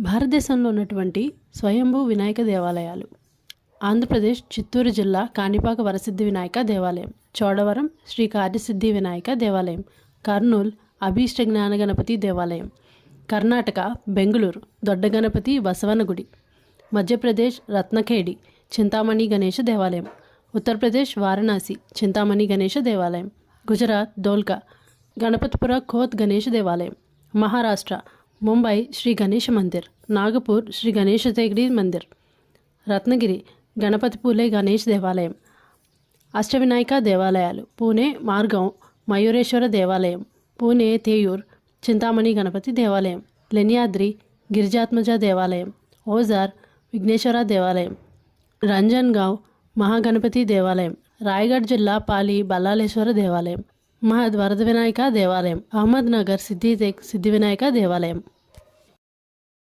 భారతదేశంలో ఉన్నటువంటి స్వయంభూ వినాయక దేవాలయాలు. ఆంధ్రప్రదేశ్ చిత్తూరు జిల్లా కాణిపాక వరసిద్ధి వినాయక దేవాలయం చోడవరం శ్రీ కార్యసిద్ధి వినాయక దేవాలయం కర్నూల్ అభీష్ట జ్ఞాన గణపతి దేవాలయం కర్ణాటక బెంగళూరు దొడ్డ గణపతి బసవన గుడి మధ్యప్రదేశ్ రత్నఖేడి చింతామణి గణేష దేవాలయం ఉత్తరప్రదేశ్ వారణాసి చింతామణి గణేష దేవాలయం గుజరాత్ దోల్కా గణపతిపుర ఖోత్ గణేష దేవాలయం మహారాష్ట్ర ముంబై శ్రీ గణేష మందిర్ నాగపూర్ శ్రీ గణేష తేగడి మందిర్ రత్నగిరి గణపతి పూలే గణేష్ దేవాలయం అష్టవినాయక దేవాలయాలు పూణే మార్గం మయూరేశ్వర దేవాలయం పూణే తేయూర్ చింతామణి గణపతి దేవాలయం లెనియాద్రి గిరిజాత్మజ దేవాలయం ఓజార్ విఘ్నేశ్వర దేవాలయం రంజన్గావ్ మహాగణపతి దేవాలయం రాయగఢ్ జిల్లా పాలి బల్లాలేశ్వర దేవాలయం మహద్ వరద వినాయక దేవాలయం అహ్మద్ నగర్ సిద్ధి సిద్ధి వినాయక దేవాలయం.